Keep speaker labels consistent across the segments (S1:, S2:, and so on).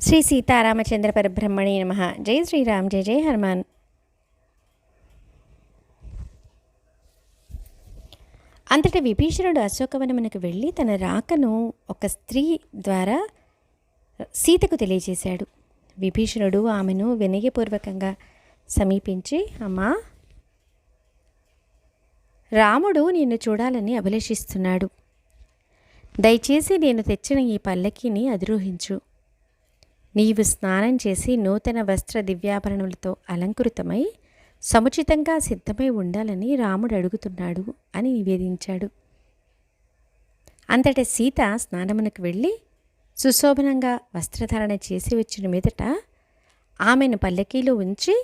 S1: శ్రీ సీతారామచంద్ర పరబ్రహ్మణి నమ. జై శ్రీరామ్ జయ జయ హనుమాన్. అంతటి విభీషణుడు అశోకవనమునకు వెళ్ళి తన రాకను ఒక స్త్రీ ద్వారా సీతకు తెలియజేశాడు. విభీషణుడు ఆమెను వినయపూర్వకంగా సమీపించి అమ్మా రాముడు నిన్ను చూడాలని అభిలషిస్తున్నాడు. దయచేసి నేను తెచ్చిన ఈ పల్లకిని అధిరోహించు. నీవు స్నానం చేసి నూతన వస్త్ర దివ్యాభరణములతో అలంకృతమై సముచితంగా సిద్ధమై ఉండాలని రాముడు అడుగుతున్నాడు అని నివేదించాడు. అంతట సీత స్నానమునకు వెళ్ళి సుశోభనంగా వస్త్రధారణ చేసి వచ్చిన మీదట ఆమెను పల్లకీలో ఉంచి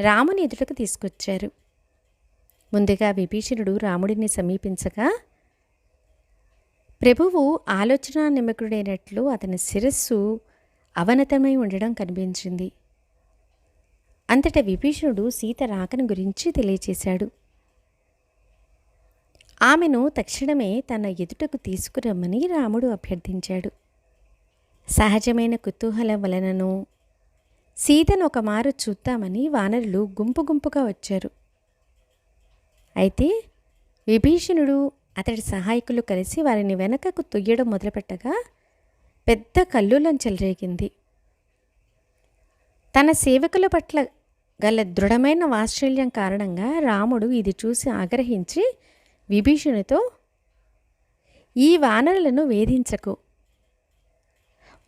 S1: రాముని ఎదుటకు తీసుకొచ్చారు. ముందుగా విభీషణుడు రాముడిని సమీపించగా ప్రభువు ఆలోచన నిమగ్నుడైనట్లు అతని శిరస్సు అవనతమై ఉండడం కనిపించింది. అంతట విభీషణుడు సీత రాకను గురించి తెలియచేశాడు. ఆమెను తక్షణమే తన ఎదుటకు తీసుకురమ్మని రాముడు అభ్యర్థించాడు. సహజమైన కుతూహలం వలనను సీతను ఒక మారు చూద్దామని వానరులు గుంపు గుంపుగా వచ్చారు. అయితే విభీషణుడు అతడి సహాయకులు కలిసి వారిని వెనకకు తొయ్యడం మొదలుపెట్టగా పెద్ద కల్లులం చెలరేగింది. తన సేవకుల పట్ల గల దృఢమైన వాత్సల్యం కారణంగా రాముడు ఇది చూసి ఆగ్రహించి విభీషణుతో ఈ వానరులను వేధించకు.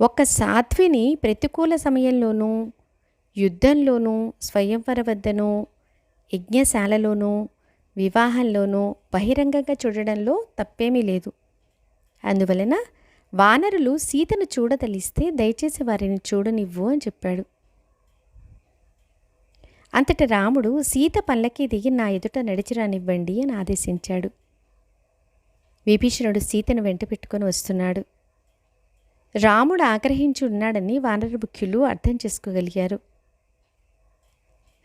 S1: ఒక సాధ్విని ప్రతికూల సమయంలోనూ యుద్ధంలోనూ స్వయంవర వద్దనూ యజ్ఞశాలలోనూ వివాహంలోనూ బహిరంగంగా చూడడంలో తప్పేమీ లేదు. అందువలన వానరులు సీతను చూడదలిస్తే దయచేసి వారిని చూడనివ్వు అని చెప్పాడు. అంతట రాముడు సీత పల్లకి దిగి నా ఎదుట నడిచిరానివ్వండి అని ఆదేశించాడు. విభీషణుడు సీతను వెంట పెట్టుకొని వస్తున్నాడు. రాముడు ఆగ్రహించి ఉన్నాడని వానర ముఖ్యులు అర్థం చేసుకోగలిగారు.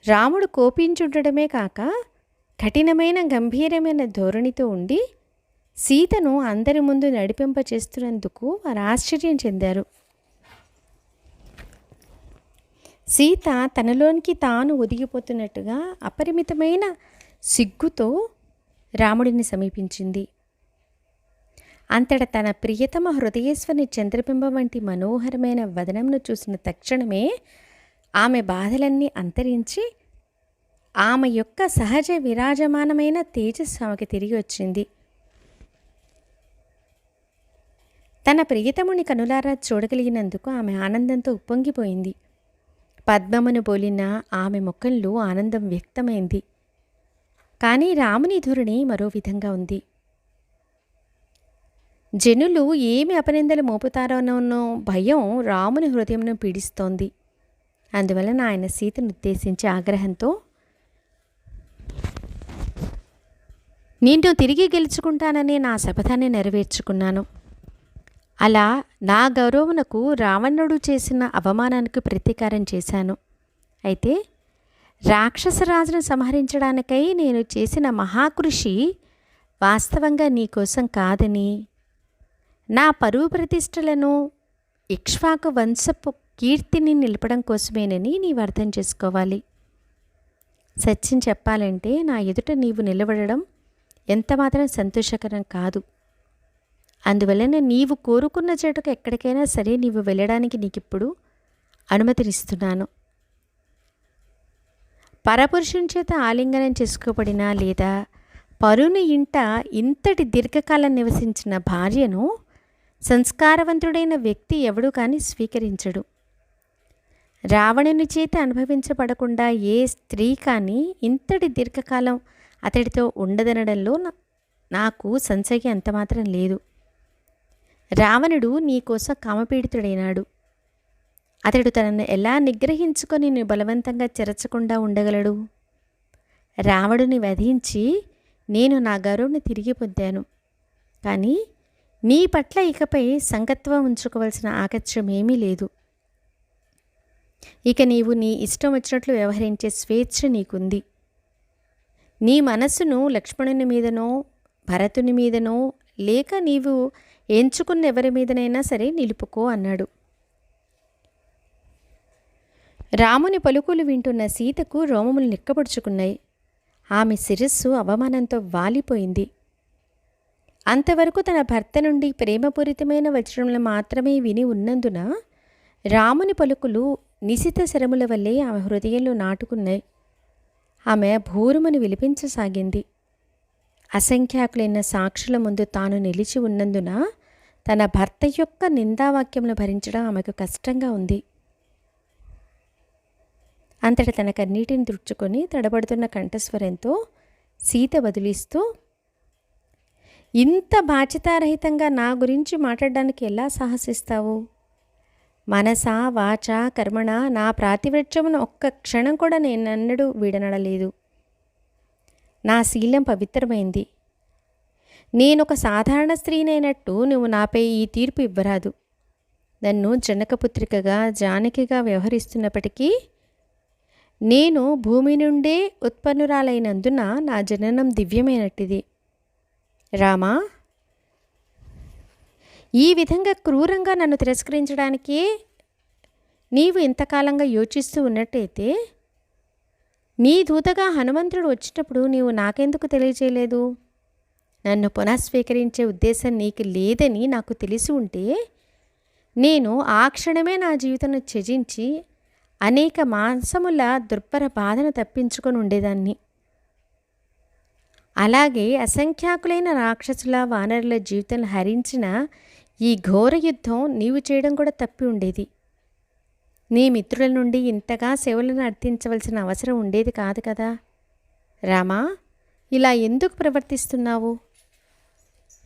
S1: రాముడు కోపించుండడమే కాక కఠినమైన గంభీరమైన ధోరణితో ఉండి సీతను అందరి ముందు నడిపింపచేస్తున్నందుకు వారు ఆశ్చర్యం చెందారు. సీత తనలోనికి తాను ఒదిగిపోతున్నట్టుగా అపరిమితమైన సిగ్గుతో రాముడిని సమీపించింది. అంతట తన ప్రియతమ హృదయేశ్వరిని చంద్రబింబం వంటి మనోహరమైన వదనంను చూసిన తక్షణమే ఆమె బాధలన్నీ అంతరించి ఆమె యొక్క సహజ విరాజమానమైన తేజస్సు ఆమెకి తిరిగి వచ్చింది. తన ప్రియతముని కనులారా చూడగలిగినందుకు ఆమె ఆనందంతో ఉప్పొంగిపోయింది. పద్మమును పోలిన ఆమె ముఖంలో ఆనందం వ్యక్తమైంది. కానీ రాముని ధోరణి మరో విధంగా ఉంది. జనులు ఏమి అపనిందలు మోపుతారోనో భయం రాముని హృదయంను పీడిస్తోంది. అందువలన ఆయన సీతను ఉద్దేశించి ఆగ్రహంతో నిన్ను తిరిగి గెలుచుకుంటానని నా శపథాన్ని నెరవేర్చుకున్నాను. అలా నా గౌరవమునకు రావణుడు చేసిన అవమానానికి ప్రతీకారం చేశాను. అయితే రాక్షసరాజును సంహరించడానికై నేను చేసిన మహాకృషి వాస్తవంగా నీకోసం కాదని. నా పరువు ప్రతిష్టలను ఇక్ష్వాకు వంశపు కీర్తిని నిలపడం కోసమేనని నీవు అర్థం చేసుకోవాలి. సత్యం చెప్పాలంటే నా ఎదుట నీవు నిలబడడం ఎంతమాత్రం సంతోషకరం కాదు. అందువలన నీవు కోరుకున్న చోటుకు ఎక్కడికైనా సరే నీవు వెళ్ళడానికి నీకు ఇప్పుడు అనుమతినిస్తున్నాను. పరపురుషుని చేత ఆలింగనం చేసుకోబడిన లేదా పరుని ఇంట ఇంతటి దీర్ఘకాలం నివసించిన భార్యను సంస్కారవంతుడైన వ్యక్తి ఎవడు కానీ స్వీకరించడు. రావణుని చేత అనుభవించబడకుండా ఏ స్త్రీ కానీ ఇంతటి దీర్ఘకాలం అతడితో ఉండదనడంలో నాకు సంశయం అంతమాత్రం లేదు. రావణుడు నీకోసం కామపీడితుడైనాడు. అతడు తనను ఎలా నిగ్రహించుకొని నిన్ను బలవంతంగా చెరచకుండా ఉండగలడు? రావణుని వధించి నేను నా గౌరవుని తిరిగి పొందాను. కానీ నీ పట్ల ఇకపై సంగత్వం ఉంచుకోవలసిన ఆకర్షమేమీ ఏమీ లేదు. ఇక నీవు నీ ఇష్టం వచ్చినట్లు వ్యవహరించే స్వేచ్ఛ నీకుంది. నీ మనస్సును లక్ష్మణుని మీదనో భరతుని మీదనో లేక నీవు ఎంచుకున్న ఎవరి మీదనైనా సరే నిలుపుకో అన్నాడు. రాముని పలుకులు వింటున్న సీతకు రోమములు నిక్కబడుచుకున్నాయి. ఆమె శిరస్సు అవమానంతో వాలిపోయింది. అంతవరకు తన భర్త నుండి ప్రేమపూరితమైన వచనములు మాత్రమే విని ఉన్నందున రాముని పలుకులు నిశిత శరముల వల్లే ఆమె హృదయంలో నాటుకున్నాయి. ఆమె భూరుమని విలిపించసాగింది. అసంఖ్యాకులైన సాక్షుల ముందు తాను నిలిచి ఉన్నందున తన భర్త యొక్క నిందావాక్యములు భరించడం ఆమెకు కష్టంగా ఉంది. అంతట తన కన్నీటిని తుడుచుకొని తడబడుతున్న కంఠస్వరంతో సీత వదిలిస్తూ ఇంత బాధ్యతారహితంగా నా గురించి మాట్లాడడానికి ఎలా సాహసిస్తావు? మనస వాచ కర్మణ నా ప్రాతివృత్యమును ఒక్క క్షణం కూడా నేనన్నడూ వీడనడలేదు. నా శీలం పవిత్రమైంది. నేనొక సాధారణ స్త్రీనైనట్టు నువ్వు నాపై ఈ తీర్పు ఇవ్వరాదు. నన్ను జనకపుత్రికగా జానకిగా వ్యవహరిస్తున్నప్పటికీ నేను భూమి నుండే ఉత్పన్నురాలైనందున నా జననం దివ్యమైనట్టిది. రామా! ఈ విధంగా క్రూరంగా నన్ను తిరస్కరించడానికి నీవు ఇంతకాలంగా యోచిస్తూ ఉన్నట్టయితే నీ దూతగా హనుమంతుడు వచ్చినప్పుడు నీవు నాకెందుకు తెలియజేయలేదు? నన్ను పునఃస్వీకరించే ఉద్దేశం నీకు లేదని నాకు తెలిసి ఉంటే నేను ఆ క్షణమే నా జీవితాన్ని త్యజించి అనేక మాంసముల దుర్భర బాధను తప్పించుకొని ఉండేదాన్ని. అలాగే అసంఖ్యాకులైన రాక్షసుల వానరుల జీవితం హరించిన ఈ ఘోర యుద్ధం నీవు చేయడం కూడా తప్పి ఉండేది. నీ మిత్రుల నుండి ఇంతగా సేవలను అర్థించవలసిన అవసరం ఉండేది కాదు కదా? రామా ఇలా ఎందుకు ప్రవర్తిస్తున్నావు?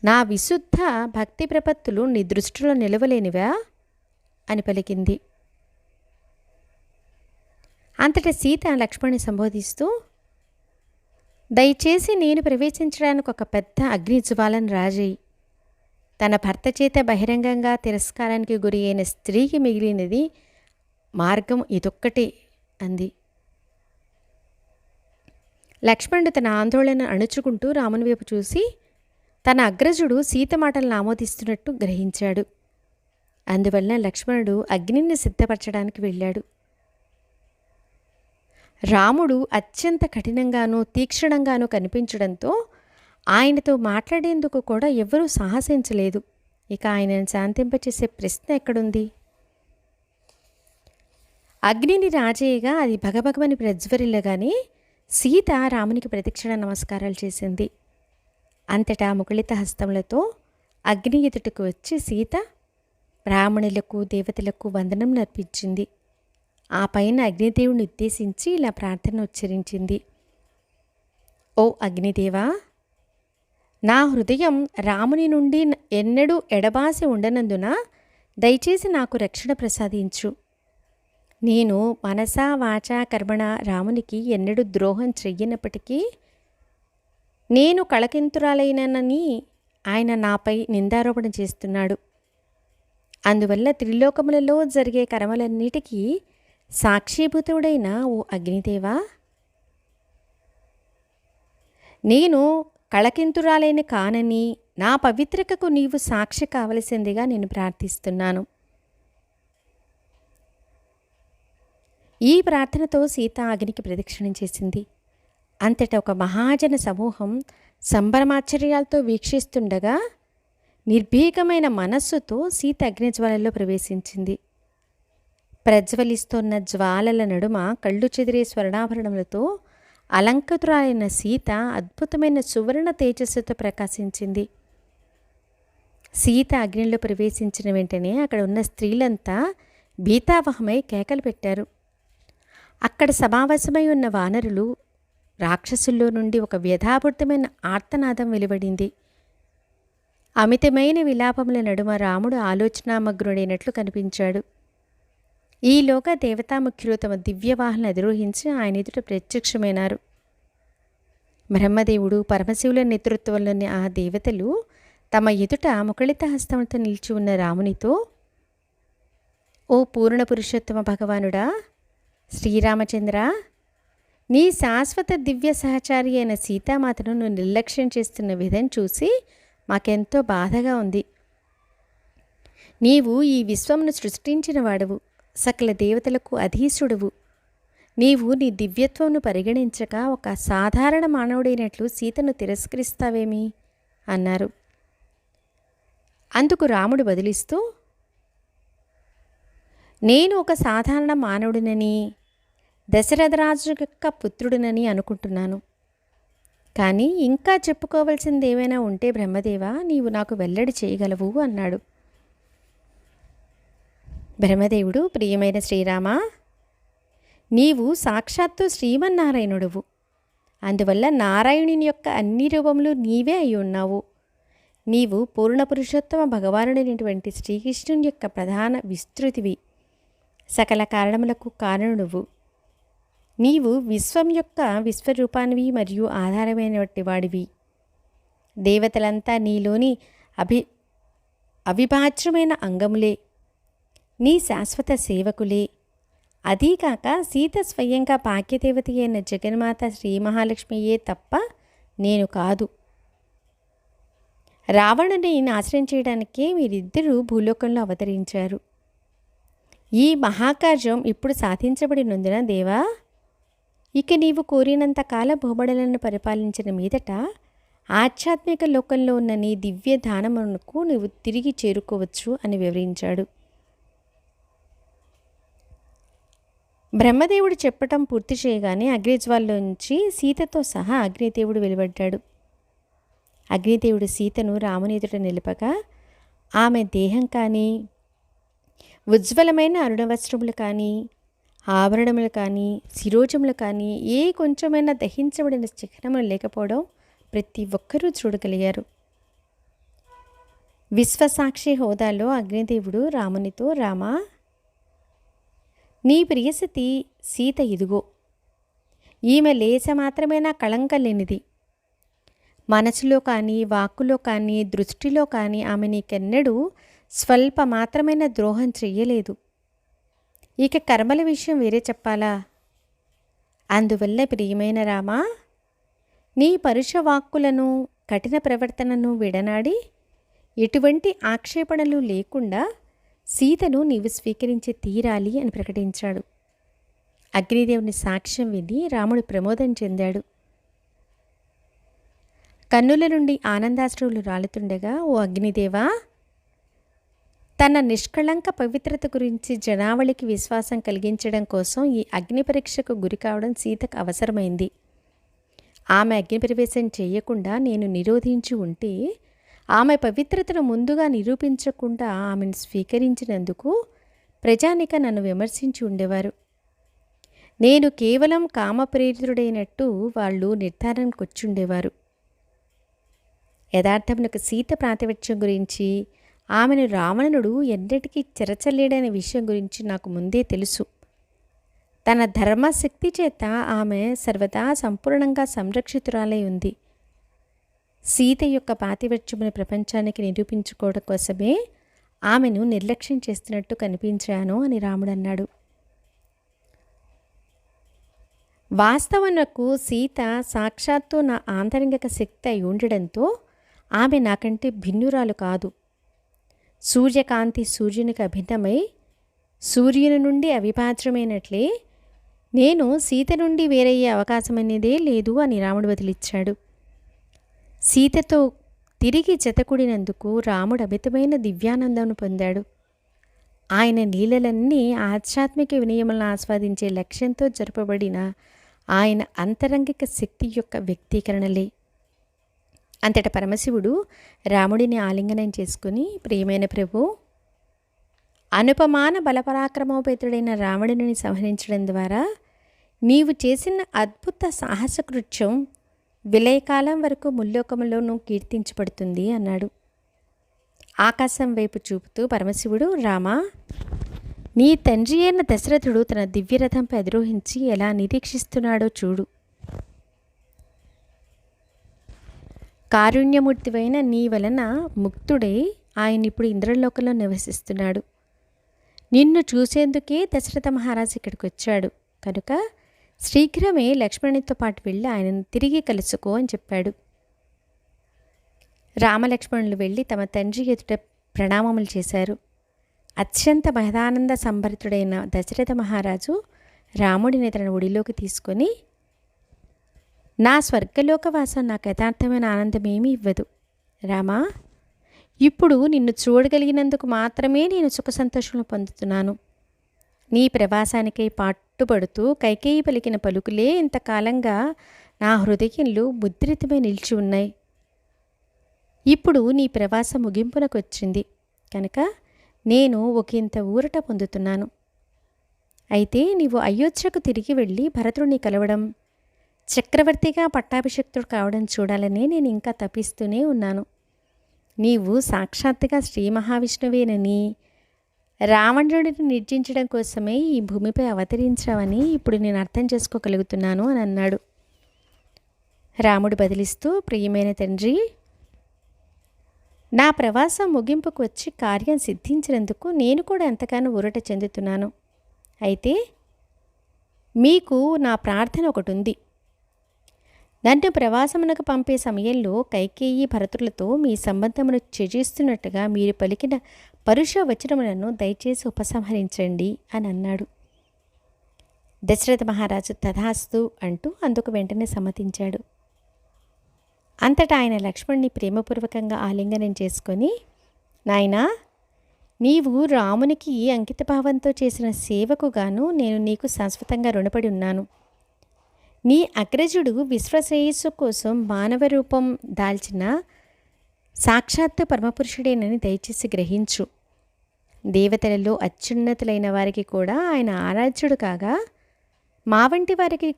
S1: నా విశుద్ధ భక్తి ప్రపత్తులు నీ దృష్టిలో నిలవలేనివా? అని పలికింది. అంతటా సీత లక్ష్మణ్ని సంబోధిస్తూ దయచేసి నేను ప్రవేశించడానికి ఒక పెద్ద అగ్నిజ్వాలను రాజేయి. తన భర్త చేత బహిరంగంగా తిరస్కారానికి గురి అయిన స్త్రీకి మిగిలినది మార్గం ఇదొక్కటే అంది. లక్ష్మణుడు తన ఆందోళన అణుచుకుంటూ రాముని వైపు చూసి తన అగ్రజుడు సీత మాటలను ఆమోదిస్తున్నట్టు గ్రహించాడు. అందువలన లక్ష్మణుడు అగ్నిని సిద్ధపరచడానికి వెళ్ళాడు. రాముడు అత్యంత కఠినంగానూ తీక్షణంగానూ కనిపించడంతో ఆయనతో మాట్లాడేందుకు కూడా ఎవరూ సాహసించలేదు. ఇక ఆయనను శాంతింపచేసే ప్రశ్న ఎక్కడుంది? అగ్నిని రాజేయగా అది భగభగమని ప్రజ్వరిల్లగానే సీత రామునికి ప్రదక్షిణ నమస్కారాలు చేసింది. అంతటా ముకుళిత హస్తములతో అగ్ని ఎదుటకు వచ్చి సీత బ్రాహ్మణులకు దేవతలకు వందనం నర్పించింది. ఆ పైన అగ్నిదేవుని ఉద్దేశించి ఇలా ప్రార్థన ఉచ్చరించింది. ఓ అగ్నిదేవా నా హృదయం రాముని నుండి ఎన్నడూ ఎడబాసి ఉండనందున దయచేసి నాకు రక్షణ ప్రసాదించు. నేను మనసా వాచా కర్మణ రామునికి ఎన్నడూ ద్రోహం చెయ్యనప్పటికీ నేను కళకింతురాలైనని ఆయన నాపై నిందారోపణ చేస్తున్నాడు. అందువల్ల త్రిలోకములలో జరిగే కర్మలన్నిటికీ సాక్షీభూతుడైన ఓ అగ్నిదేవా? నేను కళకింతురాలైన కానని నా పవిత్రకకు నీవు సాక్షి కావలసిందిగా నేను ప్రార్థిస్తున్నాను. ఈ ప్రార్థనతో సీత అగ్నికి ప్రదక్షిణం చేసింది. అంతటా ఒక మహాజన సమూహం సంబరమాశ్చర్యాలతో వీక్షిస్తుండగా నిర్భీకమైన మనస్సుతో సీత అగ్నిజ్వాలల్లో ప్రవేశించింది. ప్రజ్వలిస్తున్న జ్వాలల నడుమ కళ్ళు చెదిరే స్వర్ణాభరణములతో అలంకృతురాలైన సీత అద్భుతమైన సువర్ణ తేజస్సుతో ప్రకాశించింది. సీత అగ్నిలో ప్రవేశించిన వెంటనే అక్కడ ఉన్న స్త్రీలంతా భీతావహమై కేకలు పెట్టారు. అక్కడ సమావేశమై ఉన్న వానరులు రాక్షసుల్లో నుండి ఒక వ్యధాపూరితమైన ఆర్తనాదం వెలువడింది. అమితమైన విలాపముల నడుమ రాముడు ఆలోచనామగ్నుడైనట్లు కనిపించాడు. ఈలోగా దేవతాముఖ్యులు తమ దివ్యవాహన అధిరోహించి ఆయన ఎదుట ప్రత్యక్షమైనారు. బ్రహ్మదేవుడు పరమశివుల నేతృత్వంలోని ఆ దేవతలు తమ ఎదుట ముఖళిత హస్తములతో నిలిచి ఉన్న రామునితో ఓ పూర్ణ పురుషోత్తమ భగవానుడా శ్రీరామచంద్ర నీ శాశ్వత దివ్య సహచారి అయిన సీతామాతను నువ్వు నిర్లక్ష్యం చేస్తున్న విధం చూసి మాకెంతో బాధగా ఉంది. నీవు ఈ విశ్వమును సృష్టించిన వాడవు సకల దేవతలకు అధీసుడువు నీవు నీ దివ్యత్వంను పరిగణించక ఒక సాధారణ మానవుడైనట్లు సీతను తిరస్కరిస్తావేమి? అన్నారు. అందుకు రాముడు బదిలిస్తూ నేను ఒక సాధారణ మానవుడినని దశరథరాజు యొక్క పుత్రుడినని అనుకుంటున్నాను. కానీ ఇంకా చెప్పుకోవలసింది ఏమైనా ఉంటే బ్రహ్మదేవ నీవు నాకు వెల్లడి చేయగలవు అన్నాడు. బ్రహ్మదేవుడు ప్రియమైన శ్రీరామ నీవు సాక్షాత్తు శ్రీమన్నారాయణుడువు. అందువల్ల నారాయణుని యొక్క అన్ని రూపములు నీవే అయి ఉన్నావు. నీవు పూర్ణ పురుషోత్తమ భగవానుడైనటువంటి శ్రీకృష్ణుని యొక్క ప్రధాన విస్తృతివి. సకల కారణములకు కారణుడువు. నీవు విశ్వం యొక్క విశ్వరూపానివి మరియు ఆధారమైనటువంటి వాడివి. దేవతలంతా నీలోని అభి అవిభాజ్యమైన అంగములే. నీ శాశ్వత సేవకులే. అదీకాక సీత స్వయంగా భాగ్యదేవత అయిన జగన్మాత శ్రీ మహాలక్ష్మియే తప్ప నేను కాదు. రావణుని నాశనం చేయడానికే మీరిద్దరూ భూలోకంలో అవతరించారు. ఈ మహాకార్యం ఇప్పుడు సాధించబడినందున దేవా ఇక నీవు కోరినంత కాల భూబడలను పరిపాలించిన మీదట ఆధ్యాత్మిక లోకంలో ఉన్న నీ దివ్య దానమునకు నీవు తిరిగి చేరుకోవచ్చు అని వివరించాడు. బ్రహ్మదేవుడు చెప్పటం పూర్తి చేయగానే అగ్నిజ్వాల్లోంచి సీతతో సహా అగ్నిదేవుడు వెలువడ్డాడు. అగ్నిదేవుడు సీతను రాముని ఎదుట నిలపగా ఆమె దేహం కానీ ఉజ్వలమైన అరుణవస్త్రములు కానీ ఆభరణములు కానీ శిరోజములు కానీ ఏ కొంచెమైనా దహించబడిన చిహ్నములు లేకపోవడం ప్రతి ఒక్కరూ చూడగలిగారు. విశ్వసాక్షి హోదాలో అగ్నిదేవుడు రామునితో రామా నీ ప్రియసతి సీత ఇదిగో ఈమె లేచ మాత్రమేనా కళంకం లేనిది? మనసులో కానీ వాక్కులో కానీ దృష్టిలో కానీ ఆమె నీకెన్నడూ స్వల్ప మాత్రమైన ద్రోహం చెయ్యలేదు. ఇక కర్మల విషయం వేరే చెప్పాలా? అందువల్ల ప్రియమైన రామా నీ పరుష వాక్కులను కఠిన ప్రవర్తనను విడనాడి ఎటువంటి ఆక్షేపణలు లేకుండా సీతను నీవు స్వీకరించి తీరాలి అని ప్రకటించాడు. అగ్నిదేవుని సాక్ష్యం విని రాముడు ప్రమోదం చెందాడు. కన్నుల నుండి ఆనందాశ్రువులు రాలుతుండగా ఓ అగ్నిదేవా తన నిష్కళంక పవిత్రత గురించి జనావళికి విశ్వాసం కలిగించడం కోసం ఈ అగ్ని పరీక్షకు గురి కావడం సీతకు అవసరమైంది. ఆమె అగ్నిప్రవేశం చేయకుండా నేను నిరోధించి ఉంటే ఆమె పవిత్రతను ముందుగా నిరూపించకుండా ఆమెను స్వీకరించినందుకు ప్రజానిక నన్ను విమర్శించి ఉండేవారు. నేను కేవలం కామప్రేరితుడైనట్టు వాళ్ళు నిర్ధారణకు వచ్చుండేవారు యథార్థమునకు సీత ప్రాతిపత్యం గురించి ఆమెను రావణుడు ఎన్నటికీ చెరచలేడనే విషయం గురించి నాకు ముందే తెలుసు. తన ధర్మశక్తి చేత ఆమె సర్వదా సంపూర్ణంగా సంరక్షితురాలై ఉంది. సీత యొక్క పాతివత్యమును ప్రపంచానికి నిరూపించుకోవడం కోసమే ఆమెను నిర్లక్ష్యం చేస్తున్నట్టు కనిపించాను అని రాముడు అన్నాడు. వాస్తవనకు సీత సాక్షాత్తు నా ఆంతరంగిక శక్తి అయి ఉండడంతో ఆమె నాకంటే భిన్నురాలు కాదు. సూర్యకాంతి సూర్యునికి అభిన్నమై సూర్యుని నుండి అవిభాజ్యమైనట్లే నేను సీత నుండి వేరయ్యే అవకాశం అనేదే లేదు అని రాముడు వదిలిచ్చాడు. సీతతో తిరిగి జతకూడినందుకు రాముడు అమితమైన దివ్యానందం పొందాడు. ఆయన లీలలన్నీ ఆధ్యాత్మిక వినయములను ఆస్వాదించే లక్ష్యంతో జరపబడిన ఆయన అంతరంగిక శక్తి యొక్క వ్యక్తీకరణలే. అంతట పరమశివుడు రాముడిని ఆలింగనం చేసుకుని ప్రియమైన ప్రభు అనుపమాన బలపరాక్రమోపేతుడైన రాముడిని సంహరించడం ద్వారా నీవు చేసిన అద్భుత సాహస కృత్యం విలయకాలం వరకు ముల్లోకములోనూ కీర్తించబడుతుంది అన్నాడు. ఆకాశం వైపు చూపుతూ పరమశివుడు రామా నీ తండ్రి అయిన దశరథుడు తన దివ్యరథంపై అధిరోహించి ఎలా నిరీక్షిస్తున్నాడో చూడు. కారుణ్యమూర్తివైన నీ వలన ముక్తుడై ఆయన ఇప్పుడు ఇంద్రలోకంలో నివసిస్తున్నాడు. నిన్ను చూసేందుకే దశరథ మహారాజు ఇక్కడికి వచ్చాడు. కనుక శీఘ్రమే లక్ష్మణునితో పాటు వెళ్ళి ఆయనను తిరిగి కలుసుకో అని చెప్పాడు. రామలక్ష్మణులు వెళ్ళి తమ తండ్రి ఎదుట ప్రణామములు చేశారు. అత్యంత మహదానంద సంభరితుడైన దశరథ మహారాజు రాముడిని తన ఒడిలోకి తీసుకొని నా స్వర్గలోకవాసం నాకు యథార్థమైన ఆనందమేమీ ఇవ్వదు. రామా ఇప్పుడు నిన్ను చూడగలిగినందుకు మాత్రమే నేను సుఖ సంతోషాలు పొందుతున్నాను. నీ ప్రవాసానికై పాటుపడుతూ కైకేయి పలికిన పలుకులే ఇంతకాలంగా నా హృదయంలో ముద్రితమై నిలిచి ఉన్నాయి. ఇప్పుడు నీ ప్రవాసం ముగింపునకు వచ్చింది కనుక నేను ఒకంత ఊరట పొందుతున్నాను. అయితే నీవు అయోధ్యకు తిరిగి వెళ్ళి భరతుడిని కలవడం చక్రవర్తిగా పట్టాభిషక్తుడు కావడం చూడాలని నేను ఇంకా తపిస్తూనే ఉన్నాను. నీవు సాక్షాత్తుగా శ్రీ మహావిష్ణువేనని రావణుడిని నిర్జించడం కోసమే ఈ భూమిపై అవతరించావని ఇప్పుడు నేను అర్థం చేసుకోగలుగుతున్నాను అని అన్నాడు. రాముడు బదిలిస్తూ ప్రియమైన తండ్రి నా ప్రవాసం ముగింపుకు వచ్చి కార్యం సిద్ధించినందుకు నేను కూడా ఎంతగానో ఊరట చెందుతున్నాను. అయితే మీకు నా ప్రార్థన ఒకటి ఉంది నన్ను ప్రవాసమునకు పంపే సమయంలో కైకేయి భరతులతో మీ సంబంధమును త్యజిస్తున్నట్టుగా మీరు పలికిన పరుష వచనములను దయచేసి ఉపసంహరించండి అని అన్నాడు. దశరథ మహారాజు తథాస్తు అంటూ అందుకు వెంటనే సమ్మతించాడు. అంతటా ఆయన లక్ష్మణ్ణి ప్రేమపూర్వకంగా ఆలింగనం చేసుకొని నాయనా నీవు రామునికి అంకితభావంతో చేసిన సేవకు గాను నేను నీకు శాశ్వతంగా రుణపడి ఉన్నాను. నీ అగ్రజుడు విశ్వశ్రేయస్సు కోసం మానవ రూపం దాల్చిన సాక్షాత్తు పరమపురుషుడేనని దయచేసి గ్రహించు. దేవతలలో అత్యున్నతులైన వారికి కూడా ఆయన ఆరాధ్యుడు కాగా మా వంటి వారికి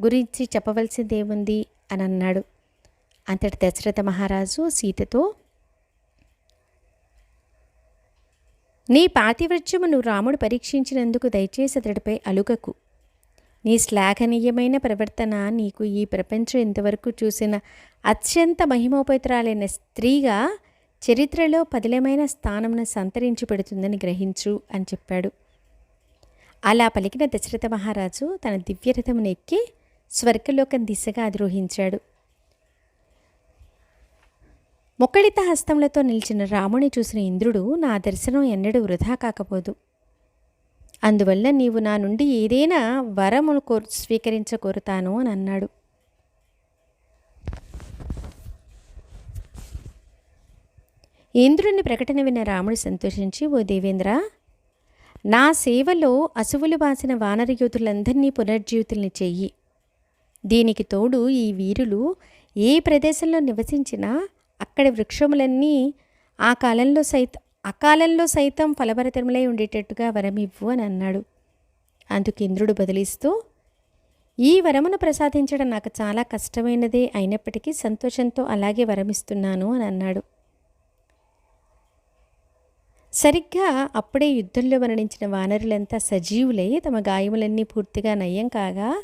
S1: గురించి చెప్పవలసిందేముంది అని అన్నాడు. అంతటి దశరథ మహారాజు సీతతో నీ పాతివృత్యమును రాముడు పరీక్షించినందుకు దయచేసి అతడిపై అలుగకు. నీ శ్లాఘనీయమైన ప్రవర్తన నీకు ఈ ప్రపంచం ఇంతవరకు చూసిన అత్యంత మహిమోపేతరాలైన స్త్రీగా చరిత్రలో పదిలమైన స్థానంను సంతరించి పెడుతుందని గ్రహించు అని చెప్పాడు. అలా పలికిన దశరథ మహారాజు తన దివ్యరథమును ఎక్కి స్వర్గలోకం దిశగా అధిరోహించాడు. మొక్కళిత హస్తములతో నిలిచిన రాముని చూసిన ఇంద్రుడు నా దర్శనం ఎన్నడూ వృధా కాకపోదు. అందువల్ల నీవు నా నుండి ఏదైనా వరమును కోరు స్వీకరించకోరుతాను అని అన్నాడు. ఇంద్రుని ప్రకటన విన్న రాముడు సంతోషించి ఓ దేవేంద్ర నా సేవలో అసువులు బాసిన వానర యోధులందరినీ పునర్జీవితుల్ని చెయ్యి. దీనికి తోడు ఈ వీరులు ఏ ప్రదేశంలో నివసించినా అక్కడి వృక్షములన్నీ ఆ కాలంలో సైతం అకాలంలో సైతం ఫలభరితములై ఉండేటట్టుగా వరమివ్వు అని అన్నాడు. అందుకు ఇంద్రుడు బదిలిస్తూ ఈ వరమును ప్రసాదించడం నాకు చాలా కష్టమైనదే అయినప్పటికీ సంతోషంతో అలాగే వరమిస్తున్నాను అని అన్నాడు. సరిగ్గా అప్పుడే యుద్ధంలో మరణించిన వానరులంతా సజీవులై తమ గాయములన్నీ పూర్తిగా నయ్యం కాగా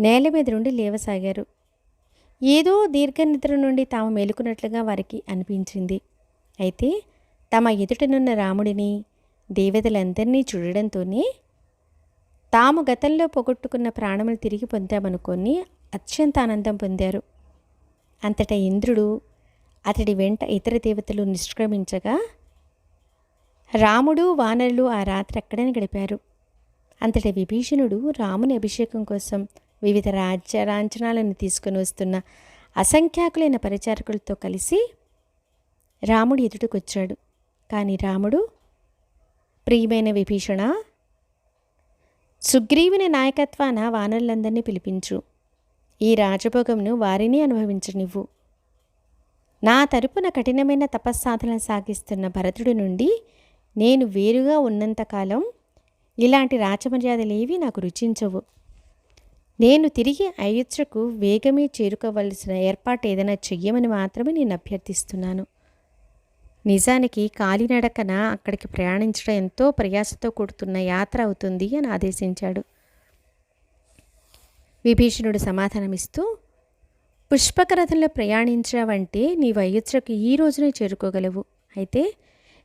S1: నేల మీద నుండి లేవసాగారు. ఏదో దీర్ఘనిద్ర నుండి తాము మేలుకున్నట్లుగా వారికి అనిపించింది. అయితే తమ ఎదుటనున్న రాముడిని దేవతలందరినీ చూడడంతోనే తాము గతంలో పోగొట్టుకున్న ప్రాణములు తిరిగి పొందామనుకొని అత్యంత ఆనందం పొందారు. అంతటా ఇంద్రుడు అతడి వెంట ఇతర దేవతలు నిష్క్రమించగా రాముడు వానరులు ఆ రాత్రి అక్కడనే గడిపారు. అంతటి విభీషణుడు రాముని అభిషేకం కోసం వివిధ రాజ్య లాంఛనాలను తీసుకుని వస్తున్న అసంఖ్యాకులైన పరిచారకులతో కలిసి రాముడు ఎదుటికొచ్చాడు. కానీ రాముడు ప్రియమైన విభీషణ సుగ్రీవుని నాయకత్వాన వానరులందరినీ పిలిపించు. ఈ రాజభోగంను వారిని అనుభవించనివ్వు. నా తరపున కఠినమైన తపస్సాధన సాగిస్తున్న భరతుడి నుండి నేను వేరుగా ఉన్నంతకాలం ఇలాంటి రాచమర్యాదలేవి నాకు రుచించవు. నేను తిరిగి అయోధ్యకు వేగమే చేరుకోవలసిన ఏర్పాటు ఏదైనా చెయ్యమని మాత్రమే నేను అభ్యర్థిస్తున్నాను. నిజానికి కాలినడకన అక్కడికి ప్రయాణించడం ఎంతో ప్రయాసతో కూడుతున్న యాత్ర అవుతుంది అని ఆదేశించాడు. విభీషణుడు సమాధానమిస్తూ పుష్పకరథంలో ప్రయాణించావంటే నీ అయోధ్యకు ఈ రోజునే చేరుకోగలవు. అయితే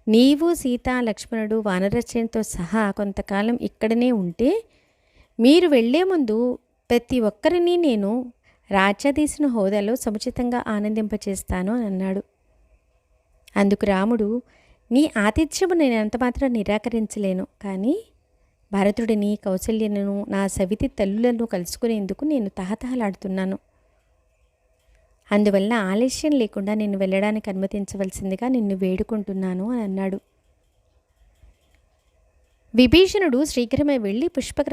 S1: నీవు సీత లక్ష్మణుడు వానరచయంతో సహా కొంతకాలం ఇక్కడనే ఉంటే మీరు వెళ్ళే ముందు ప్రతి ఒక్కరిని నేను రాజ్యాధీశుని హోదాలో సముచితంగా ఆనందింపచేస్తాను అని అన్నాడు. అందుకు రాముడు నీ ఆతిథ్యము నేను ఎంత మాత్రం నిరాకరించలేను కానీ భరతుడిని కౌశల్యను నా సవితి తల్లులను కలుసుకునేందుకు నేను తహతహలాడుతున్నాను. అందువల్ల ఆలస్యం లేకుండా నిన్ను వెళ్ళడానికి అనుమతించవలసిందిగా నిన్ను వేడుకుంటున్నాను అని అన్నాడు. విభీషణుడు శీఘ్రమే వెళ్ళి పుష్పక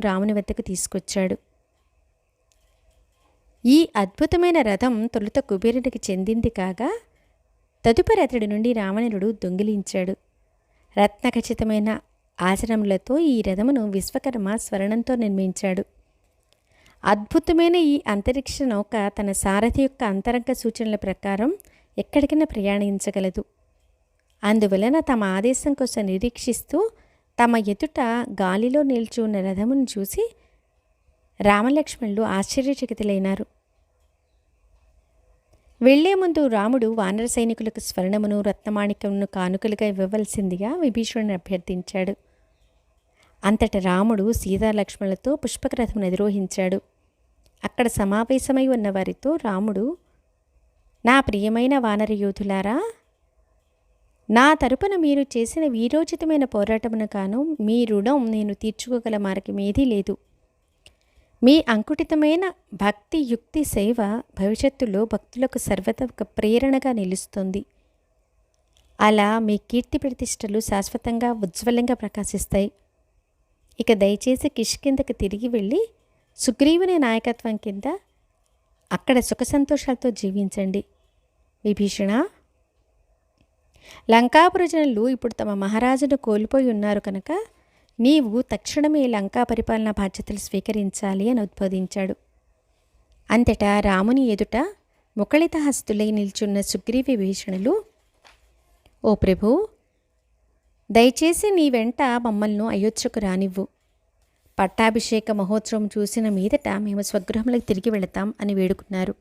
S1: రాముని వద్దకు తీసుకొచ్చాడు. ఈ అద్భుతమైన రథం తొలుత కుబేరునికి చెందింది కాగా తదుపరి అతడి నుండి రావణుడు దొంగిలించాడు. రత్నఖచితమైన ఆచరణలతో ఈ రథమును విశ్వకర్మ స్వర్ణంతో నిర్మించాడు. అద్భుతమైన ఈ అంతరిక్ష నౌక తన సారథి యొక్క అంతరంగ సూచనల ప్రకారం ఎక్కడికైనా ప్రయాణించగలదు. అందువలన తమ ఆదేశం కోసం నిరీక్షిస్తూ తమ ఎదుట గాలిలో నిల్చున్న రథమును చూసి రామలక్ష్మణులు ఆశ్చర్యచకితులైనారు. వెళ్ళే ముందు రాముడు వానర సైనికులకు స్వర్ణమును రత్నమాణికమును కానుకలుగా ఇవ్వవలసిందిగా విభీషణుని అభ్యర్థించాడు. అంతట రాముడు సీతాలక్ష్మణులతో పుష్పకరథమును అధిరోహించాడు అక్కడ సమావేశమై ఉన్న వారితో రాముడు నా ప్రియమైన వానర యోధులారా నా తరపున మీరు చేసిన వీరోచితమైన పోరాటమును కాను మీ రుణం నేను తీర్చుకోగల మార్గం ఏదీ లేదు. మీ అంకుటితమైన భక్తి యుక్తి సేవ భవిష్యత్తులో భక్తులకు సర్వత ఒక ప్రేరణగా నిలుస్తుంది. అలా మీ కీర్తి ప్రతిష్టలు శాశ్వతంగా ఉజ్వలంగా ప్రకాశిస్తాయి. ఇక దయచేసి కిష్కిందకు తిరిగి వెళ్ళి సుగ్రీవుని నాయకత్వం కింద అక్కడ సుఖ సంతోషాలతో జీవించండి. విభీషణ లంకాపుర జనులు ఇప్పుడు తమ మహారాజును కోల్పోయి ఉన్నారు కనుక నీవు తక్షణమే లంకా పరిపాలనా బాధ్యతలు స్వీకరించాలి అని ఉద్బోధించాడు. అంతటా రాముని ఎదుట ముఖళిత హస్తులై నిల్చున్న సుగ్రీవి భీషణులు ఓ ప్రభు దయచేసి నీ వెంట మమ్మల్ని అయోధ్యకు రానివ్వు. పట్టాభిషేక మహోత్సవం చూసిన మీదట మేము స్వగృహంలోకి తిరిగి వెళతాం అని వేడుకున్నారు.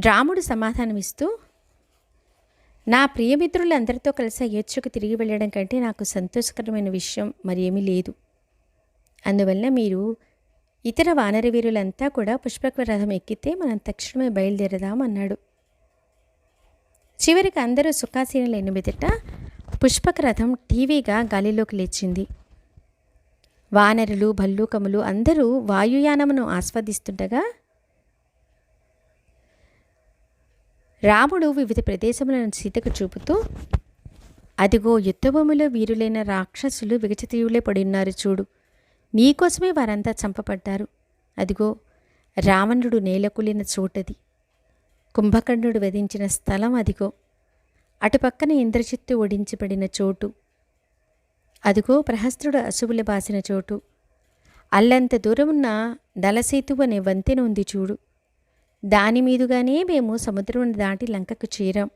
S1: రాముడు సమాధానమిస్తూ నా ప్రియమిత్రులందరితో కలిసి అయోధ్యకు తిరిగి వెళ్ళడం కంటే నాకు సంతోషకరమైన విషయం మరేమీ లేదు. అందువల్ల మీరు ఇతర వానర వీరులంతా కూడా పుష్పక రథం ఎక్కితే మనం తక్షణమే బయలుదేరదాం అన్నాడు. చివరికి అందరూ సుఖాసీనులైన మీదట పుష్పక రథం టీవీగా గాలిలోకి లేచింది. వానరులు భల్లూకములు అందరూ వాయుయానమును ఆస్వాదిస్తుండగా రాముడు వివిధ ప్రదేశములను సీతకు చూపుతూ అదిగో యుద్ధభూమిలో వీరులైన రాక్షసులు విగచితీయులే పడిన్నారు చూడు. నీకోసమే వారంతా చంపబడ్డారు. అదిగో రావణుడు నేలకులిన చోటది. కుంభకర్ణుడు వధించిన స్థలం అదిగో. అటుపక్కన ఇంద్రజిత్తు ఓడించబడిన చోటు. అదిగో ప్రహస్త్రుడు అశువుల బాసిన చోటు. అల్లంత దూరమున్న దళసేతు అనే వంతెన ఉంది చూడు. దాని మీదుగానే మేము సముద్రం దాటి లంకకు చేరాం.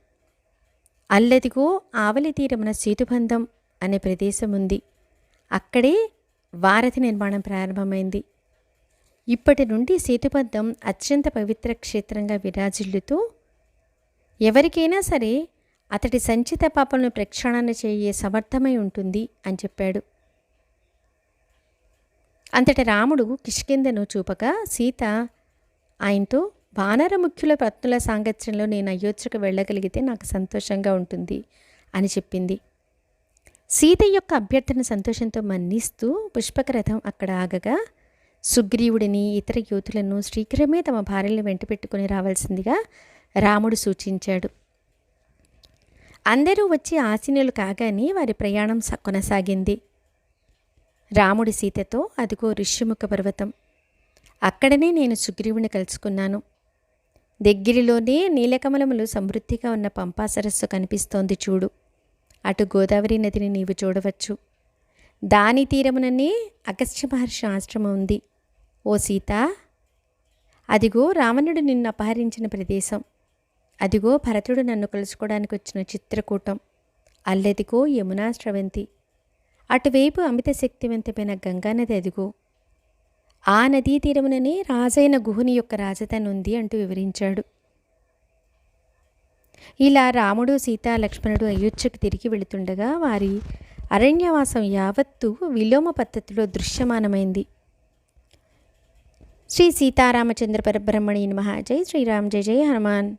S1: అల్లదిగో ఆవలి తీరమున సేతుబంధం అనే ప్రదేశం ఉంది అక్కడే వారధి నిర్మాణం ప్రారంభమైంది. ఇప్పటి నుండి సేతుబంధం అత్యంత పవిత్ర క్షేత్రంగా విరాజిల్లుతూ ఎవరికైనా సరే అతడి సంచిత పాపలను ప్రక్షాళన చేయే సమర్థమై ఉంటుంది అని చెప్పాడు. అంతటి రాముడు కిష్కిందను చూపగా సీత ఆయనతో వానరముఖ్యుల పత్నుల సాంగత్యంలో నేను అయోధ్యకు వెళ్ళగలిగితే నాకు సంతోషంగా ఉంటుంది అని చెప్పింది. సీత యొక్క అభ్యర్థన సంతోషంతో మన్నిస్తూ పుష్పక రథం అక్కడ ఆగగా సుగ్రీవుడిని ఇతర యూతులను శీఘ్రమే తమ భార్యలను వెంట పెట్టుకుని రావాల్సిందిగా రాముడు సూచించాడు. అందరూ వచ్చి ఆశీనులు కాగానే వారి ప్రయాణం కొనసాగింది. రాముడి సీతతో అదిగో ఋష్యముఖ పర్వతం. అక్కడనే నేను సుగ్రీవుని కలుసుకున్నాను. దగ్గరిలోనే నీలకమలములు సమృద్ధిగా ఉన్న పంపా సరస్సు కనిపిస్తోంది చూడు. అటు గోదావరి నదిని నీవు చూడవచ్చు. దాని తీరముననే అగస్త్య మహర్షి ఆశ్రమం ఉంది. ఓ సీత అదిగో రావణుడు నిన్ను అపహరించిన ప్రదేశం. అదిగో భరతుడు నన్ను కలుసుకోవడానికి వచ్చిన చిత్రకూటం. అల్లెదిగో యమునా స్రవంతి. అటువైపు అమిత శక్తివంతమైన గంగానది అదిగో. ఆ నదీ తీరముననే రాజైన గుహుని యొక్క రాజధాని ఉంది అంటూ వివరించాడు. ఇలా రాముడు సీత లక్ష్మణుడు అయోధ్యకు తిరిగి వెళుతుండగా వారి అరణ్యవాసం యావత్తు విలోమ పద్ధతిలో దృశ్యమానమైంది. శ్రీ సీతారామచంద్ర పరబ్రహ్మణి నమ. జై శ్రీరామ్. జయ జయ హనుమాన్.